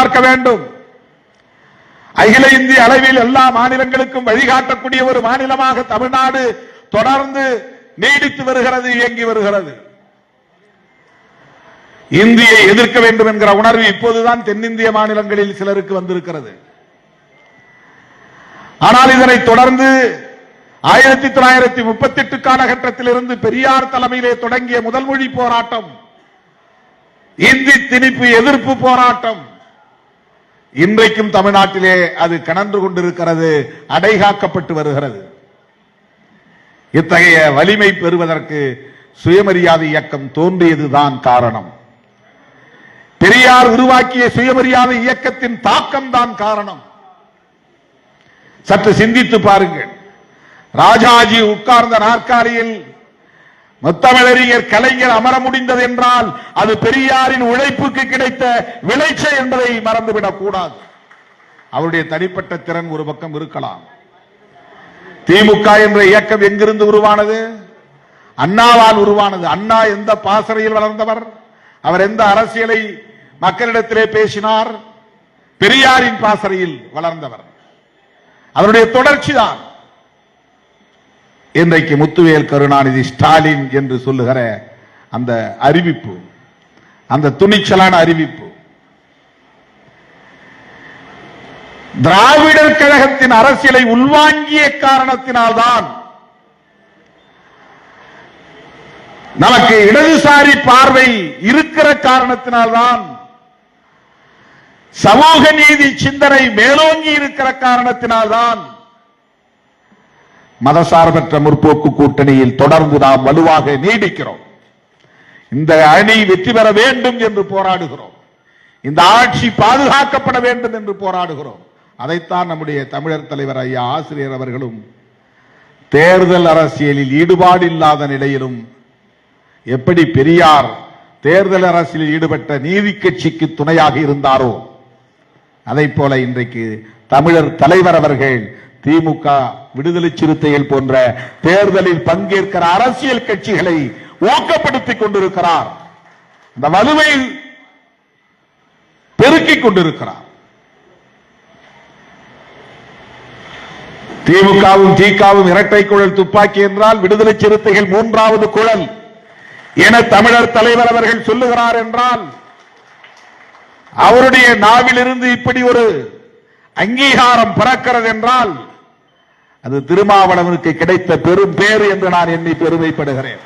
பார்க்க வேண்டும். அகில இந்திய அளவில் எல்லா மாநிலங்களுக்கும் வழிகாட்டக்கூடிய ஒரு மாநிலமாக தமிழ்நாடு தொடர்ந்து நீடித்து வருகிறது இயங்கி வருகிறது. இந்தியை எதிர்க்க வேண்டும் என்கிற உணர்வு இப்போதுதான் தென்னிந்திய மாநிலங்களில் சிலருக்கு வந்திருக்கிறது. ஆனால் இதனை தொடர்ந்து ஆயிரத்தி தொள்ளாயிரத்தி முப்பத்தி எட்டு காலகட்டத்திலிருந்து பெரியார் தலைமையிலே தொடங்கிய முதல் மொழி போராட்டம் இந்தி திணிப்பு எதிர்ப்பு போராட்டம். இன்றைக்கும் தமிழ்நாட்டிலே அது கணன்று கொண்டிருக்கிறது அடைகாக்கப்பட்டு வருகிறது. இத்தகைய வலிமை பெறுவதற்கு சுயமரியாதை இயக்கம் தோன்றியதுதான் காரணம். பெரியார் உருவாக்கிய சுயமரியாதை இயக்கத்தின் தாக்கம் தான் காரணம். சற்று சிந்தித்து பாருங்கள். ராஜாஜி உட்கார்ந்த நாற்காலியில் முத்தமிழறிஞர் கலைஞர் அமர முடிந்தது என்றால் அது பெரியாரின் உழைப்புக்கு கிடைத்த விளைச்சல் என்பதை மறந்துவிடக் கூடாது. அவருடைய தனிப்பட்ட திறன் ஒரு பக்கம் இருக்கலாம். திமுக என்ற இயக்கம் எங்கிருந்து உருவானது? அண்ணாவால் உருவானது. அண்ணா எந்த பாசறையில் வளர்ந்தவர்? அவர் எந்த அரசியலை மக்களிடத்திலே பேசினார்? பெரியாரின் பாசறையில் வளர்ந்தவர். அவருடைய தொடர்ச்சிதான் இன்றைக்கு முத்துவேல் கருணாநிதி ஸ்டாலின் என்று சொல்லுகிற அந்த அறிவிப்பு அந்த துணிச்சலான அறிவிப்பு திராவிடர் கழகத்தின் அரசியலை உள்வாங்கிய காரணத்தினால்தான் நமக்கு இடதுசாரி பார்வை இருக்கிற காரணத்தினால்தான் சமூக நீதி சிந்தனை மேலோங்கி இருக்கிற காரணத்தினால்தான் மதசார்பற்ற முற்போக்கு கூட்டணியில் தொடர்ந்து நாம் வலுவாக நீடிக்கிறோம். இந்த அணி வெற்றி பெற வேண்டும் என்று போராடுகிறோம். இந்த ஆட்சி பாதுகாக்கப்பட வேண்டும் என்று போராடுகிறோம். அதைத்தான் நம்முடைய தமிழர் தலைவர் ஐயா ஆசிரியர் அவர்களும் தேர்தல் அரசியலில் ஈடுபாடு இல்லாத நிலையிலும் எப்படி பெரியார் தேர்தல் அரசியலில் ஈடுபட்ட நீதி கட்சிக்கு துணையாக இருந்தாரோ அதை போல இன்றைக்கு தமிழர் தலைவர் அவர்கள் திமுக விடுதலை சிறுத்தைகள் போன்ற தேர்தலில் பங்கேற்கிற அரசியல் கட்சிகளை ஊக்கப்படுத்திக் கொண்டிருக்கிறார். இந்த வலுவை பெருக்கிக் கொண்டிருக்கிறார். திமுகவும் திகாவும் இரட்டை குழல் துப்பாக்கி என்றால் விடுதலை சிறுத்தைகள் மூன்றாவது குழல் என தமிழர் தலைவர் அவர்கள் சொல்லுகிறார் என்றால் அவருடைய நாவிலிருந்து இப்படி ஒரு அங்கீகாரம் பிறக்கிறது என்றால் அது திருமாவளவனுக்கு கிடைத்த பெரும் பேறு என்று நான் எண்ணி பெருமைப்படுகிறேன்.